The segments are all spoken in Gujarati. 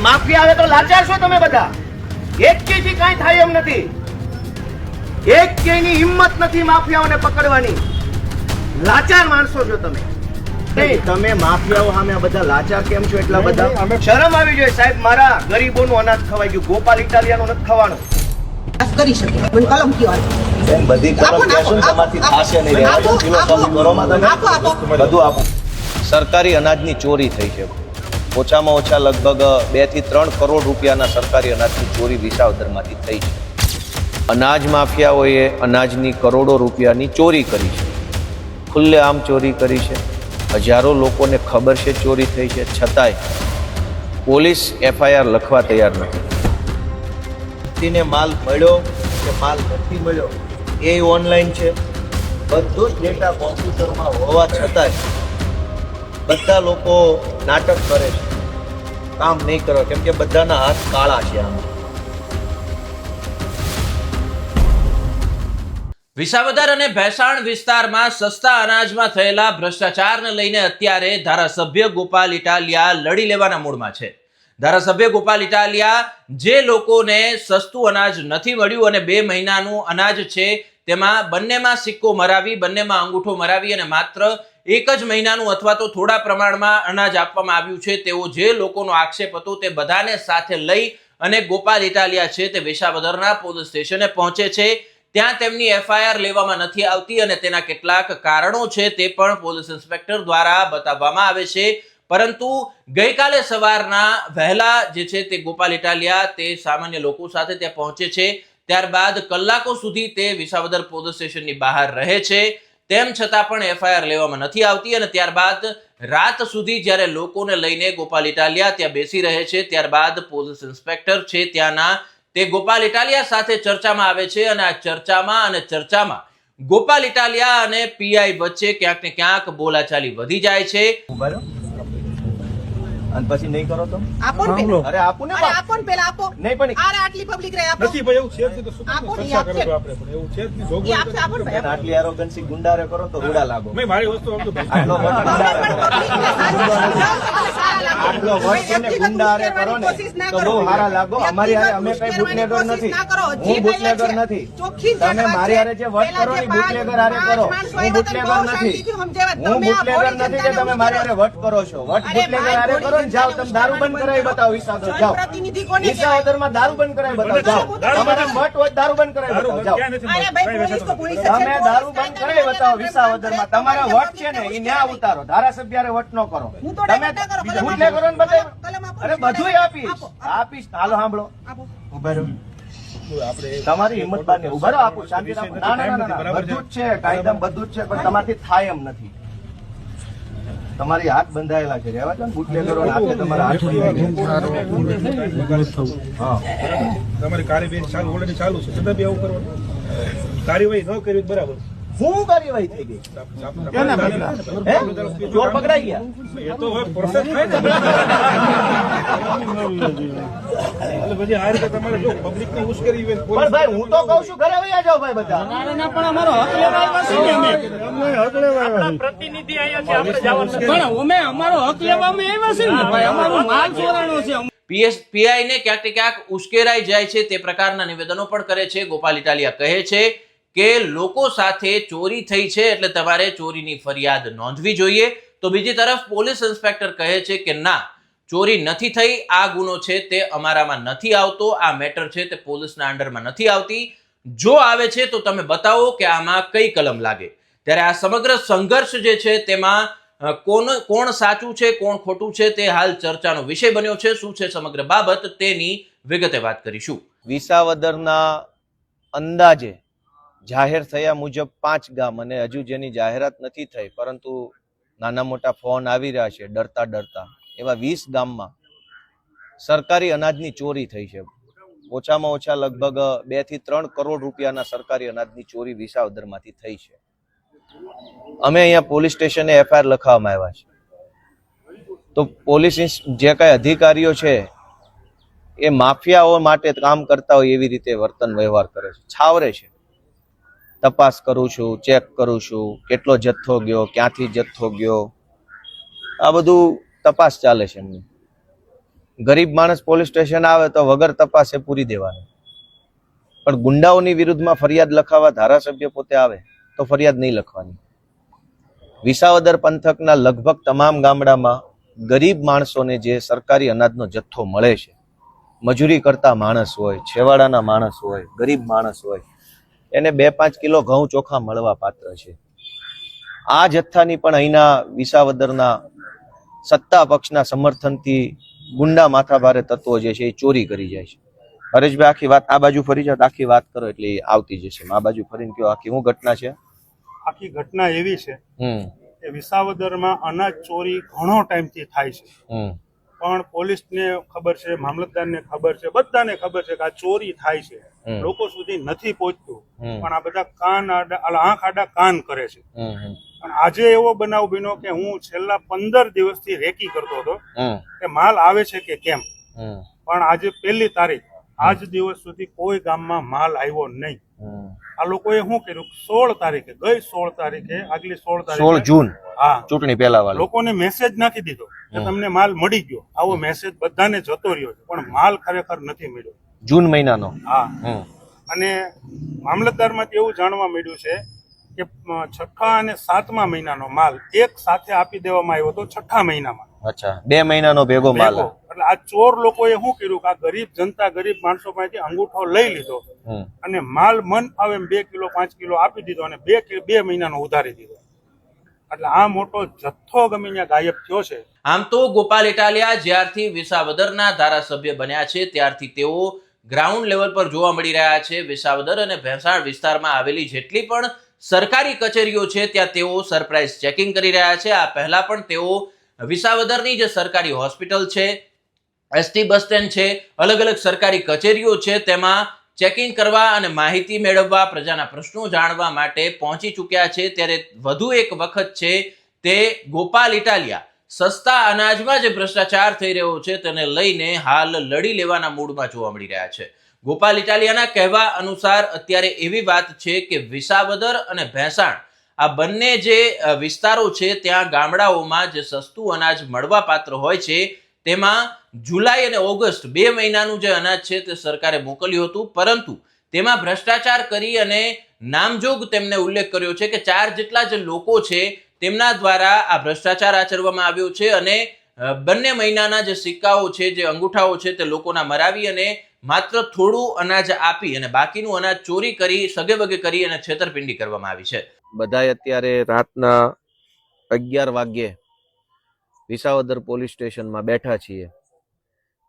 માફિયા આવે તો લાચાર છો તમે બધા? એક થી કાંઈ થાય એમ નથી. એક ની હિંમત નથી માફિયાઓને પકડવાની. લાચાર માણસો છો તમે. તમે માફિયાઓ સામે બધા લાચાર કેમ છો એટલા બધા? શરમ આવી જોઈએ સાહેબ. મારા ગરીબોનું અનાજ ખવાઈ ગયું. ગોપાલ ઇટાલિયાનું નથી ખવાનું. કરી શકે. મને કલમ કયો. બધી કલમ ને તમારથી આપો. નહીં રહેવા દો. આપો, ફિલોસોફી તમે. આપો. બધું આપો. સરકારી અનાજની ચોરી થઈ છે. ઓછામાં ઓછા લગભગ બેથી ત્રણ કરોડ રૂપિયાના સરકારી અનાજની ચોરી વિસાવદરમાંથી થઈ છે. અનાજ માફિયાઓએ અનાજની કરોડો રૂપિયાની ચોરી કરી છે. ખુલ્લેઆમ ચોરી કરી છે. હજારો લોકોને ખબર છે ચોરી થઈ છે. છતાંય પોલીસ એફઆઈઆર લખવા તૈયાર નથી. વ્યક્તિને માલ મળ્યો કે માલ નથી મળ્યો એ ઓનલાઈન છે. બધો જ ડેટા કોમ્પ્યુટરમાં હોવા છતાંય બધા લોકો નાટક કરે છે. કામ નહીં કરો કેમ કે બધાના હાથ કાળા છે આમ. વિસાવદર અને ભેસાણ વિસ્તારમાં સસ્તા અનાજમાં થયેલા ભ્રષ્ટાચારને લઈને અત્યારે ધારાસભ્ય ગોપાલ ઇટાલિયા લડી લેવાના મૂડમાં છે. ધારાસભ્ય ગોપાલ ઇટાલિયા, જે લોકોને સસ્તું અનાજ નથી મળ્યું અને બે મહિનાનું અનાજ છે, તેમાં બંનેમાં સિક્કો મરાવી, બંનેમાં અંગૂઠો મરાવી અને માત્ર એક જ મહિનાનું અથવા તો થોડા પ્રમાણમાં અનાજ આપવામાં આવ્યું છે. તેવો જે લોકોનો આક્ષેપ હતો તે બધાને સાથે લઈ અને ગોપાલ ઇટાલિયા છે તે વિસાવદરના પોલીસ સ્ટેશને પહોંચે છે. ત્યાં તેમની એફઆઈઆર લેવામાં નથી આવતી અને તેના કેટલાક કારણો છે તે પણ પોલીસ ઇન્સ્પેક્ટર દ્વારા બતાવવામાં આવે છે. પરંતુ ગઈકાલે સવારના વહેલા જે છે તે ગોપાલ ઇટાલિયા તે સામાન્ય લોકો સાથે ત્યાં પહોંચે છે. ત્યારબાદ કલાકો સુધી તે વિસાવદર પોલીસ સ્ટેશનની બહાર રહે છે. તેમ છતાં પણ એફઆઈઆર લેવામાં નથી આવતી અને ત્યારબાદ રાત સુધી જ્યારે લોકોને લઈને ગોપાલ ઇટાલિયા ત્યાં બેસી રહે છે, ત્યારબાદ પોલીસ ઇન્સ્પેક્ટર છે ત્યાંના તે ગોપાલ ઇટાલિયા સાથે ચર્ચામાં આવે છે અને આ ચર્ચામાં અને ચર્ચામાં ગોપાલ ઇટાલિયા અને પીઆઈ વચ્ચે ક્યાંક ને ક્યાંક બોલાચાલી વધી જાય છે રહો. અને પછી નહીં કરો તો આપો ને અરે આપો ને. આપો ને પેલા આપો નહીં પણ અરે આટલી પબ્લિક રહે આપો નથી ભાઈ એવું છે તો શું આપો કામ ને, આપશે. આપણે પણ એવું છે એ જોગવાઈ આપશે આપો ને. આટલી એરોગન્સી ગુંડારે કરો તો રૂડા લાગો મેં મારી વસ્તુ આપજો ભાઈ આટલો આટલો વર્ષ તમે ગુંડારે કરો ને તો બહુ સારા લાગો. અમારી હારે અમે કઈ બુટલેગર નથી. હું બુટલેગર નથી. તમે મારી હારે જે વટ કરો ને બુટલેગર હારે કરો. હું બુટલેગર નથી. હું તમે બુટલેગર નથી કે તમે મારી હારે વટ કરો છો. વટ બુટલેગર હારે કરો ને જાઓ તમે દારૂ બંધ કરાવી બતાવો વિસાવદર જાઓ. જનપ્રતિનિધિ માં દારૂ બંધ કરાવી બતાવો જાઓ. તમારે વટ હોય દારૂ બંધ કરાવી બતાવો જાઓ. તમે દારૂ બંધ કરાવી બતાવો વિસાવદરમાં તમારા વટ છે ને એ ન્યા ઉતારો. ધારાસભ્ય વટ ન કરો તમે ડાયરેક્ટ કરો. કલમ બુટલે કરો ને બતાવો. અરે બધું આપીશ. આપીશ. હાલો સાંભળો. ઊભા રહો. તમારી હિંમત બાર. ઊભા રહો આપું. શાંતિ ના ના ના, ના. બધું જ છે. કાયદા બધું જ છે પણ તમારથી થાય એમ નથી. તમારી હાથ બંધાયેલા છે. રહેવા દો ને બુટલેગરો હાથે તમારા હાથ તમારી કાર્યવાહી ચાલુ ઓલરેડી ચાલુ છે. છતાં બી આવું કરવાનું. કાર્યવાહી ન કરી બરાબર. શું કાર્યવાહી થઈ ગઈ. કેના પકડા? ચોર પકડાઈ ગયા. એ તો હવે પ્રોસેસ થાય પછી આ રીતે તમારે જો પબ્લિકની મુશ્કેલી પણ ભાઈ હું તો કઉ છું ઘરે વયા જાઓ ભાઈ બધા. પણ અમે. અમારો હક લેવામાં આવ્યા છે ને ભાઈ અમારો માલ ચોરાણો છે. પીએસ પીઆઈ ને ક્યાંક ને ક્યાંક ઉશ્કેરાઈ જાય છે તે પ્રકારના નિવેદનો પણ કરે છે. ગોપાલ ઇટાલિયા કહે છે કે લોકો સાથે ચોરી થઈ છે એટલે તમારે ચોરીની ફરિયાદ નોંધવી જોઈએ. તો બીજી તરફ પોલીસ ઇન્સ્પેક્ટર કહે છે કે ના, ચોરી નથી થઈ, આ ગુનો છે તે અમારામાં નથી આવતો, આ મેટર છે તે પોલીસના અંડરમાં નથી આવતી. જો આવે છે તો તમે બતાવો કે આમાં કઈ કલમ લાગે. ત્યારે આ સમગ્ર સંઘર્ષ જે છે તેમાં કોણ કોણ સાચું છે, કોણ ખોટું છે તે હાલ ચર્ચાનો વિષય બન્યો છે. શું છે સમગ્ર બાબત તેની વિગતે વાત કરીશું. વિસાવદરના અંદાજે જાહેર થયા મુજબ પાંચ ગામ અને હજુ જેની જાહેરાત નથી થઈ, પરંતુ નાના મોટા ફોન આવી રહ્યા છે ડરતા ડરતા. એવા વીસ ગામમાં સરકારી અનાજની ચોરી થઈ છે. ઓછામાં ઓછા લગભગ બેથી ત્રણ કરોડ રૂપિયાના સરકારી અનાજની ચોરી વિસાવદરમાંથી થઈ છે. અમે અહીંયા પોલીસ સ્ટેશને એફઆઈઆર લખાવવામાં આવ્યા છે. તો પોલીસ જે કાંઈ અધિકારીઓ છે, એ માફિયાઓ માટે કામ કરતા હોય એવી રીતે વર્તન વ્યવહાર કરે છે. છાવરે છે. તપાસ કરું છું, ચેક કરું છું, કેટલો જથ્થો ગયો, ક્યાંથી જથ્થો ગયો. આ બધું તપાસ ચાલે છે એમની. ગરીબ માણસ પોલીસ સ્ટેશન આવે તો વગર તપાસે પૂરી દેવાની. પણ ગુંડાઓની વિરુદ્ધમાં ફરિયાદ લખાવવા ધારાસભ્ય પોતે આવે તો ફરિયાદ નહીં લખવાની. વિસાવદર પંથકના લગભગ તમામ ગામડામાં ગરીબ માણસોને જે સરકારી અનાજનો જથ્થો મળે છે, મજૂરી કરતા માણસ હોય, છેવાડાના માણસ હોય, ગરીબ માણસ હોય એને બે પાંચ કિલો ઘઉં ચોખા મળવા પાત્ર છે. આ જથ્થાની પણ અહીંના વિસાવદરના સત્તા પક્ષના સમર્થનથી ગુંડા માથાભારે તત્વો જે છે એ ચોરી કરી જાય છે. હરેશભાઈ આખી વાત આ બાજુ ફરી જાઓ આખી વાત કરો એટલે આવતી જશે. આ બાજુ ફરીને કયો આખી શું ઘટના છે? આખી ઘટના એવી છે કે વિસાવદરમાં અનાજ ચોરી ઘણો ટાઈમથી થાય છે. પણ પોલીસને ખબર છે મામલતદારને ખબર છે બધાને ખબર છે કે આ ચોરી થાય છે. લોકો સુધી નથી પહોંચતું. પણ આ બધા કાન આડા આંખ આડા કાન કરે છે. અને આજે એવો બનાવ બન્યો કે હું છેલ્લા પંદર દિવસથી રેકી કરતો હતો કે માલ આવે છે કે કેમ? પણ આજે પહેલી તારીખ આજ દિવસ સુધી કોઈ ગામમાં માલ આવ્યો નહીં. આ લોકોએ શું કર્યું? સોળ તારીખે ગઈ સોળ તારીખે આગલી સોળ તારીખ સોળ જૂન. ચૂંટણી પહેલા વાળી. લોકોને મેસેજ નાખી દીધો કે તમને માલ મળી ગયો. આવો મેસેજ બધાને જતો રહ્યો છે પણ માલ ખરેખર નથી મળ્યો. જૂન મહિનાનો. હા. અને મામલતદારમાંથી એવું જાણવા મળ્યું છે કે છઠ્ઠા અને સાતમા મહિનાનો માલ એક સાથે આપી દેવામાં આવ્યો હતો છઠ્ઠા મહિનામાં. અચ્છા. બે મહિનાનો ભેગો માલ. એટલે આ ચોર લોકોએ શું કર્યું? કે આ ગરીબ જનતા ગરીબ માણસો પાસેથી અંગૂઠો લઈ લીધો અને માલ મન આવે બે કિલો પાંચ કિલો આપી દીધો અને બે બે મહિનાનો ઉધારી દીધો. એટલે આ મોટો જથ્થો ગમે ગાયબ થયો છે. આમ તો ગોપાલ ઇટાલિયા જ્યારથી વિસાવદરના ધારાસભ્ય બન્યા છે, ત્યારથી તેઓ ગ્રાઉન્ડ લેવલ પર જોવા મળી રહ્યા છે. વિસાવદર અને ભેંસાણ વિસ્તારમાં આવેલી જેટલી પણ સરકારી કચેરીઓ છે, ત્યાં તેઓ સરપ્રાઇઝ ચેકિંગ કરી રહ્યા છે. આ પહેલા પણ તેઓ વિસાવદરની જે સરકારી હોસ્પિટલ છે, એસટી બસ સ્ટેન્ડ છે, અલગ અલગ સરકારી કચેરીઓ છે, તેમાં ચેકિંગ કરવા અને માહિતી મેળવવા, પ્રજાના પ્રશ્નો જાણવા માટે પહોંચી ચૂક્યા છે. ત્યારે વધુ એક વખત છે તે ગોપાલ ઇટાલિયા. સસ્તા અનાજમાં જે ભ્રષ્ટાચાર થઈ રહ્યો છે. તેને લઈને હાલ લડી લેવાના મૂડમાં જોવા મળી રહ્યા છે. ગોપાલ ઇટાલિયાના કહેવા અનુસાર અત્યારે એવી વાત છે કે વિસાવદર અને ભેંસાણ, આ બંને જે વિસ્તારો છે, ત્યાં ગામડાઓમાં જે સસ્તું અનાજ મળવા પાત્ર હોય છે, તેમાં જુલાઈ અને ઓગસ્ટ બે મહિનાનું જે અનાજ છે તે સરકારે મોકલ્યું હતું. પરંતુ તેમાં ભ્રષ્ટાચાર કરી અને નામજોગ તેમને ઉલ્લેખ કર્યો છે કે ચાર જેટલા જે લોકો છે તેમના દ્વારા આ ભ્રષ્ટાચાર આચરવામાં આવ્યો છે અને બંને મહિનાના જે સિક્કાઓ છે, જે અંગૂઠાઓ છે તે લોકોના મરાવી અને માત્ર થોડું અનાજ આપી અને બાકીનું અનાજ ચોરી કરી સગે વગે કરી અને છેતરપિંડી કરવામાં આવી છે. બધા અત્યારે રાતના અગિયાર વાગ્યે વિસાવદર પોલીસ સ્ટેશનમાં બેઠા છીએ.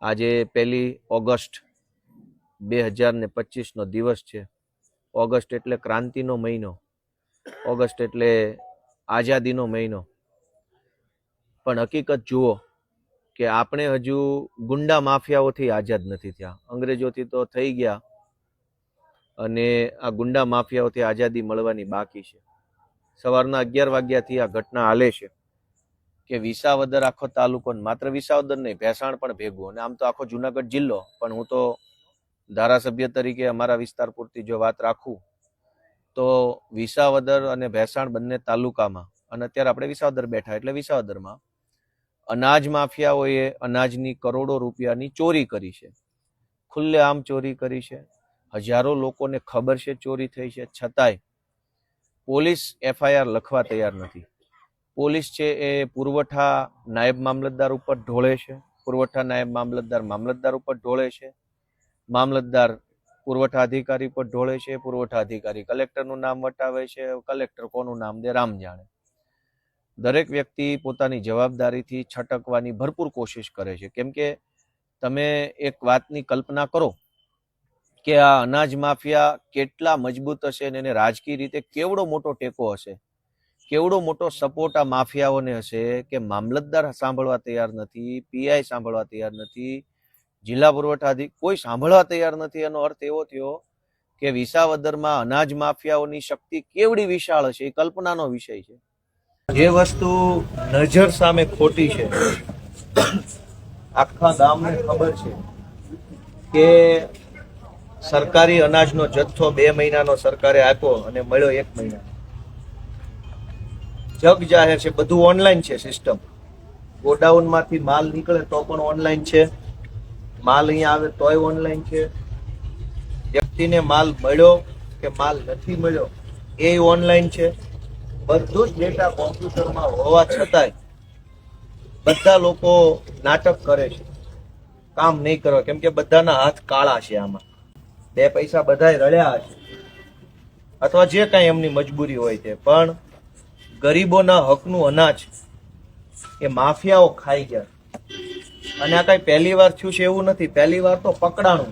આજે પહેલી ઓગસ્ટ બે હજાર ને પચીસનો દિવસ છે. ઓગસ્ટ એટલે ક્રાંતિનો મહિનો. ઓગસ્ટ એટલે આઝાદીનો મહિનો. પણ હકીકત જુઓ કે આપણે હજુ ગુંડા માફિયાઓથી આઝાદ નથી થયા. અંગ્રેજોથી તો થઈ ગયા અને આ ગુંડા માફિયાઓથી આઝાદી મળવાની બાકી છે. સવારના અગિયાર વાગ્યાથી આ ઘટના હાલે છે. કે વિસાવદર આખો તાલુકો માત્ર વિસાવદર નહીં, ભેસાણ પણ ભેગું. અને આમ તો આખો જુનાગઢ જિલ્લો, પણ હું તો ધારાસભ્ય તરીકે અમારા વિસ્તાર પૂરતી જો વાત રાખું, તો વિસાવદર અને ભેસાણ બંને તાલુકામાં, અને અત્યારે આપણે વિસાવદર બેઠા એટલે વિસાવદરમાં, અનાજ માફિયાઓએ અનાજની કરોડો રૂપિયાની ચોરી કરી છે. ખુલ્લે આમ ચોરી કરી છે. હજારો લોકોને ખબર છે ચોરી થઈ છે. છતાંય પોલીસ એફઆઈઆર લખવા તૈયાર નથી. પોલીસ છે એ પુરવઠા નાયબ મામલતદાર ઉપર ઢોળે છે. પુરવઠા નાયબ મામલતદાર મામલતદાર ઉપર ઢોળે છે. મામલતદાર પુરવઠા અધિકારી પર ઢોળે છે. પુરવઠા અધિકારી કલેક્ટરનું નામ વટાવે છે. કલેક્ટર કોનું નામ દે રામ જાણે. દરેક વ્યક્તિ પોતાની જવાબદારીથી છટકવાની ભરપૂર કોશિશ કરે છે. કેમ કે તમે એક વાતની કલ્પના કરો કે આ અનાજ માફિયા કેટલા મજબૂત હશે અને એને રાજકીય રીતે કેવડો મોટો ટેકો હશે? કેવડો મોટો સપોર્ટ આ માફિયાઓને હશે કે મામલતદાર સાંભળવા તૈયાર નથી, પીઆઈ સાંભળવા તૈયાર નથી, જિલ્લા પુરવઠા કોઈ સાંભળવા તૈયાર નથી. એનો અર્થ એવો થયો કે વિસાવદરમાં અનાજ માફિયાઓની શક્તિ કેવડી વિશાળ હશે એ કલ્પનાનો વિષય છે. જે વસ્તુ નજર સામે ખોટી છે, આખા ગામને ખબર છે કે સરકારી અનાજનો જથ્થો બે મહિનાનો સરકારે આપ્યો અને મળ્યો એક મહિના. જગ જાહેર છે, બધું ઓનલાઈન છે સિસ્ટમ ગોડાઉનમાંથી માલ નીકળે તો પણ ઓનલાઈન છે. માલ અહીંયા આવે તોય ઓનલાઈન છે. વ્યક્તિને માલ મળ્યો કે માલ નથી મળ્યો, એ ઓનલાઈન છે. બધું જ ડેટા કોમ્પ્યુટરમાં હોવા છતાંય બધા લોકો નાટક કરે છે. કામ નહીં કરવા કેમ કે બધાના હાથ કાળા છે આમાં. બે પૈસા બધાય રળ્યા હશે. અથવા જે કાંઈ એમની મજબૂરી હોય તે, પણ ગરીબોના હકનું અનાજ એ માફિયાઓ ખાઈ ગયા. અને આ કઈ પહેલી વાર થયું છે એવું નથી. પહેલી વાર તો પકડાણું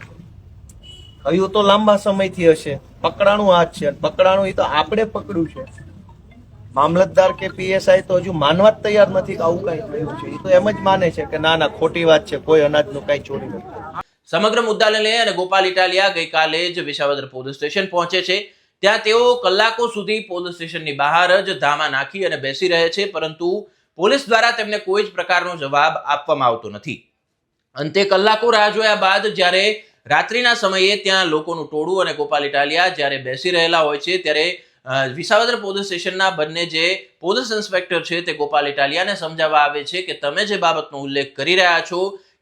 થયું તો લાંબા સમયથી હશે. પકડાણું આ જ છે. પકડાણું એ તો આપણે પકડ્યું છે. મામલતદાર કે પીએસઆઈ તો હજુ માનવા જ તૈયાર નથી કે આવું કઈ થયું છે. એ તો એમ જ માને છે કે ના ના, ખોટી વાત છે. કોઈ અનાજનું કઈ ચોરી નથી. સમગ્ર મુદ્દાને લઈ અને ગોપાલ ઇટાલિયા ગઈકાલે જ વિસાવદર પોલીસ સ્ટેશન પહોંચે છે. ત્યાં તેઓ કલાકો સુધી પોલીસ સ્ટેશનની બહાર જ ધામા નાખી અને બેસી રહે છે, પરંતુ પોલીસ દ્વારા તેમને કોઈ જ પ્રકારનો જવાબ આપવામાં આવતો નથી. અંતે કલાકો રાહ જોયા બાદ જ્યારે રાત્રિના સમયે ત્યાં લોકોનું ટોળું અને ગોપાલ ઇટાલિયા જ્યારે બેસી રહેલા હોય છે, ત્યારે વિસાવદર પોલીસ સ્ટેશનના બંને જે પોલીસ ઇન્સ્પેક્ટર છે તે ગોપાલ ઇટાલિયાને સમજાવવા આવે છે કે તમે જે બાબતનો ઉલ્લેખ કરી રહ્યા છો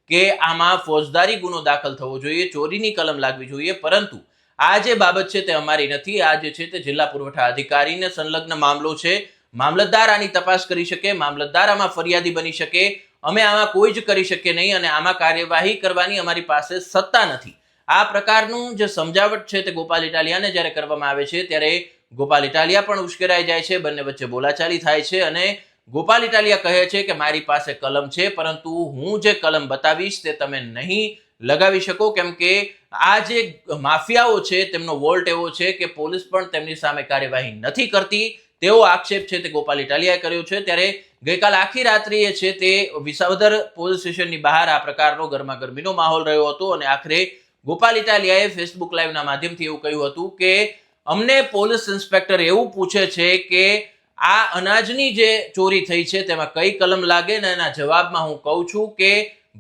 કે આમાં ફોજદારી ગુનો દાખલ થવો જોઈએ, ચોરીની કલમ લાગવી જોઈએ, પરંતુ આ જે બાબત છે તે અમારી નથી. આ જે છે તે જિલ્લા પુરવઠા અધિકારીને સંલગ્ન મામલો છે. મામલતદાર આની તપાસ કરી શકે મામલતદાર આમાં ફરિયાદી બની શકે. અમે આમાં કોઈ જ કરી શકીએ નહીં અને આમાં કાર્યવાહી કરવાની અમારી પાસે સત્તા નથી. આ પ્રકારનું જે સમજાવટ છે તે ગોપાલ ઇટાલિયાને જ્યારે કરવામાં આવે છે, ત્યારે ગોપાલ ઇટાલિયા પણ ઉશ્કેરાઈ જાય છે, બંને વચ્ચે બોલાચાલી થાય છે અને ગોપાલ ઇટાલિયા કહે છે કે મારી પાસે કલમ છે, પરંતુ હું જે કલમ બતાવીશ તે તમે નહીં લગાવી શકો. કેમ કે આ જે માફિયાઓ છે, તેમનો વોલ્ટ એવો છે કે પોલીસ પણ તેમની સામે કાર્યવાહી નથી કરતી. તેવો આક્ષેપ છે તે ગોપાલ ઇટાલિયાએ કર્યો છે. ત્યારે ગઈકાલ આખી રાત્રિએ છે તે વિસાવદર પોલીસ સ્ટેશનની બહાર આ પ્રકારનો ગરમાગરમીનો માહોલ રહ્યો હતો. અને આખરે ગોપાલ ઇટાલિયાએ ફેસબુક લાઈવના માધ્યમથી એવું કહ્યું હતું કે, અમને પોલીસ ઇન્સ્પેક્ટર એવું પૂછે છે કે, આ અનાજની જે ચોરી થઈ છે, તેમાં કઈ કલમ લાગે? ને એના જવાબમાં હું કહું છું કે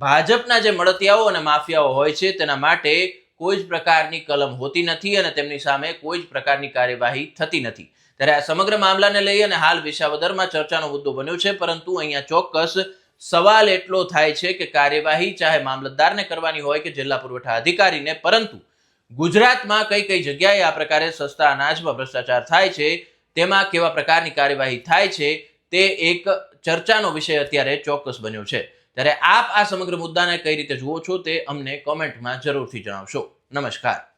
ભાજપના જે મળતિયાઓ અને માફિયાઓ હોય છે, તેના માટે કોઈ જ પ્રકારની કલમ હોતી નથી અને તેમની સામે કોઈ જ પ્રકારની કાર્યવાહી થતી નથી. ત્યારે આ સમગ્ર મામલાને લઈ અને હાલ વિસાવદરમાં ચર્ચાનો મુદ્દો બન્યો છે, પરંતુ અહીંયા ચોક્કસ સવાલ એટલો થાય છે કે કાર્યવાહી ચાહે મામલતદારને કરવાની હોય કે જિલ્લા પુરવઠા અધિકારીને, પરંતુ ગુજરાતમાં કઈ કઈ જગ્યાએ આ પ્રકારે સસ્તા અનાજમાં ભ્રષ્ટાચાર થાય છે, તેમાં કેવા પ્રકારની કાર્યવાહી થાય છે, તે એક ચર્ચાનો વિષય અત્યારે ચોક્કસ બન્યો છે. ત્યારે આપ આ સમગ્ર મુદ્દાને કઈ રીતે જુઓ છો તે અમને કોમેન્ટમાં જરૂરથી જણાવશો. નમસ્કાર.